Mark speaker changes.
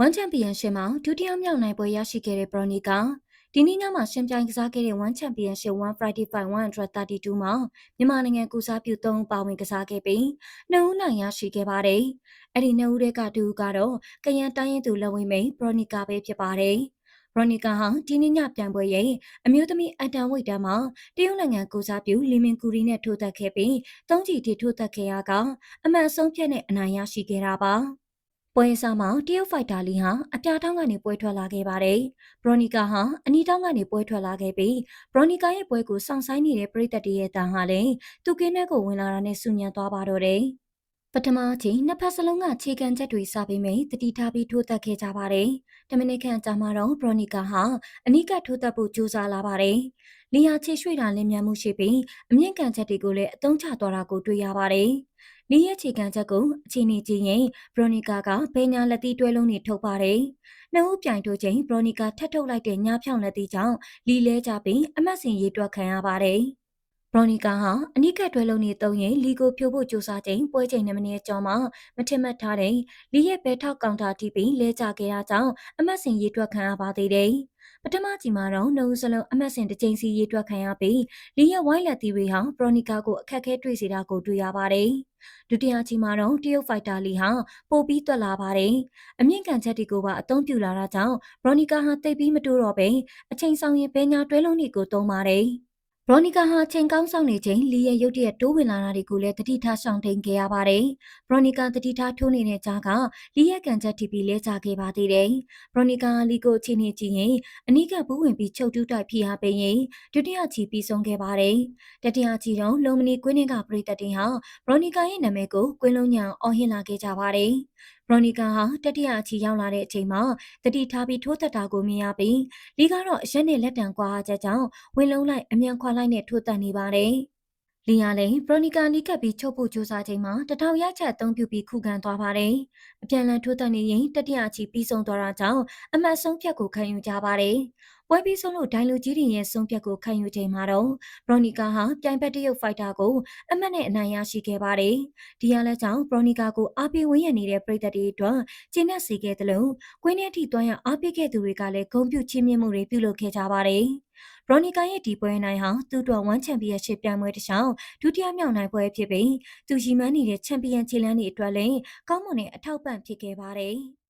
Speaker 1: ဝမ်ချန်ပီယံရှစ်မှာဒုတိယမြောက်နိုင်ပွဲရရှိခဲ့တဲ့ဘရိုနီကဒီနေ့ညမှာရှင်ပြိုင်ကစားခဲ့တဲ့ဝမ်ချန်ပီယံရှစ်1 Friday Fight 132မှာမြန်မာနိုင်ငံကုစားပြု3ဦးပါဝင်ကစားခဲ့ပြီးနှစ်ဦးနိုင်ရရှိခဲ့ပါတယ်။အဲ့ဒီနှစ်ဦးတွေကတူဦးကတော့ကရန်တိုင်းရင်သူလက်ဝဲမိန်ဘရိုနီကာပဲဖြစ်ပါတယ်။ဘရိုနီကာဟာဒီနေ့ညပြန်ပွဲရဲ့အမျိုးသမီးအတန်ဝိတ်တန်းမှာတရုတ်နိုင်ငံကိုစားပြုလီမင်ကူရီနဲ့ထိုးသက်ခဲ့ပြီးသုံးချီထိထိုးသက်ခဲ့ရကအမှန်ဆုံးဖြတ်နဲ့အနိုင်ရရှိခဲ့တာပါ။ ပွဲစားမှာတရုတ်ဖိုက်တာလီဟာအပြာထောင်းကနေပွဲထွက်လာခဲ့ပါတယ်။ဘရိုနီကာဟာအနီတောင်းကနေပွဲထွက်လာခဲ့ပြီးဘရိုနီကာရဲ့ပွဲကိုစောင့်ဆိုင်နေတဲ့ပရိသတ်တွေရဲ့တန်ဟာလည်းသူကင်းတဲ့ကိုဝင်လာတာနဲ့ဆူညံသွားပါတော့တယ်။ပထမအချိန်နှစ်ဖက်စလုံးကခြေကန်ချက်တွေစပေးမိတတိထားပြီးထိုးတက်ခဲ့ကြပါတယ်။တမနစ်ခန့်ကြာမှတော့ဘရိုနီကာဟာအနီးကထိုးတက်ဖို့ကြိုးစားလာပါတယ်။လီယာချေရွှေ့တာလင်းမြန်မှုရှိပြီးအမြင့်ကန်ချက်တွေကိုလည်းအသုံးချသွားတာကိုတွေ့ရပါတယ်။ လီရဲ့ခြေကန်ချက်ကိုအချိန်နေကြည့်ရင်ဘရိုနီကာကဘယ်ညာလက်သီးတွဲလုံးတွေထုတ်ပါတယ်။နှစ်ဦးပြိုင်ထိုးချိန်ဘရိုနီကာထပ်ထုတ်လိုက်တဲ့ညာဖြောင်းလက်သီးကြောင့်လီလဲကြပြီးအမတ်စင်ရေးတွက်ခံရပါတယ်။ဘရိုနီကာဟာအနိကတ်တွဲလုံးနေသုံးရင်လီကိုဖြိုးဖို့ကြိုးစားချိန်ပွဲချိန်2မိနစ်ကျော်မှမထင်မှတ်ထားတဲ့လီရဲ့ဘဲထောက်ကောင်တာထိပြီးလဲကျခဲ့တာကြောင့်အမတ်စင်ရေးတွက်ခံရပါသေးတယ်။ပထမကြီးမှာတော့နှုတ်စလုံးအမတ်စင်တစ်ကြိမ်စီရေးတွက်ခံရပြီးလီရဲ့ဝိုင်းလက်သီးတွေဟာဘရိုနီကာကိုအခက်ခဲတွေ့စေတာကိုတွေ့ရပါတယ်။ ဒုတိယကြီးမှာတော့တရုတ်ဖိုက်တာလီဟာပိုပြီးတွက်လာပါတယ်။အမြင့်ကန်ချက်တွေကိုပါအသုံးပြုလာတာကြောင့်ဘရိုနီကာဟာတိတ်ပြီးမတိုးတော့ပဲအချိန်ဆောင်ရင်ဘဲညာတွဲလုံးတွေကိုသုံးပါတယ်။ဘ ရိုနီကာဟာချိန်ကောင်းဆောင်နေချိန်လီရဲ့ရုတ်တရက်တိုးဝင်လာတာတွေကိုလည်းတတိထားဆောင်တင်ခဲ့ရပါတယ်။ဘရိုနီကာတတိထားထိုးနေတဲ့ကြားကလီရဲ့ကန်ချက်တီပီလဲကြခဲ့ပါသေးတယ်။ဘရိုနီကာလီကိုချင်းနေကြည့်ရင်အနီးကဘူးဝင်ပြီးချုပ်တူးတိုက်ဖိအားပေးရင်ဒုတိယချီပြီးဆုံးခဲ့ပါတယ်။တတိယချီတော့လုံမနီကွင်းကပရိသတ်တင်ဟာဘရိုနီကာရဲ့နာမည်ကိုကွင်းလုံးညံအော်ဟင်လာခဲ့ကြပါတယ်။ဘရိုနီကာဟာတတိယအချီရောက်လာတဲ့အချိန်မှာတတိထားပြီးထိုးသက်တာကိုမြင်ရပြီးလီကတော့အရက်နဲ့လက်တံကွာချက်ကြောင့်ဝင်လုံးလိုက်အမြန်ခွာလိုက်နဲ့ထိုးသက်နေပါတယ်။လီယာလည်းဘရိုနီကာနီးကပ်ပြီးချုပ်ဖို့ကြိုးစားချိန်မှာတထောင်ရိုက်ချက်အသုံးပြုပြီးခုခံသွားပါတယ်။ အပြန်လန်ထိုးသက်နေရင်တတိယအချီပြီးဆုံးသွားတာကြောင့်အမတ်ဆုံးဖြတ်ကိုခံယူကြပါတယ်။ပွဲပြီးဆုံးလို့ဒိုင်လူကြီးတွေရဲ့ဆုံးဖြတ်ကိုခံယူချိန်မှာတော့ဘရိုနီကာဟာပြိုင်ဘက်တရုတ်ဖိုက်တာကိုအမတ်နဲ့အနိုင်ရရှိခဲ့ပါတယ်။ဒီရလဲကြောင့်ဘရိုနီကာကိုအားပေးဝန်းရံနေတဲ့ပရိသတ်တွေအတွက်ကျင်းနဲ့စီခဲ့တယ်လို့ကွင်းထဲထိတွန်းရအားပေးခဲ့သူတွေကလည်းဂုဏ်ပြုချီးမြှင့်မှုတွေပြုလုပ်ခဲ့ကြပါတယ်။ဘရိုနီကာရဲ့ဒီပွဲနိုင်ဟာသူ့အတွက်ဝမ်ချန်ပီယံရှစ်ပြိုင်ပွဲတစ်ချောင်းဒုတိယမြောက်နိုင်ပွဲဖြစ်ပြီးသူရီမန်းနေတဲ့ချန်ပီယံခြေလမ်းတွေအတွက်လည်းကောင်းမွန်တဲ့အထောက်ပံ့ဖြစ်ခဲ့ပါတယ်။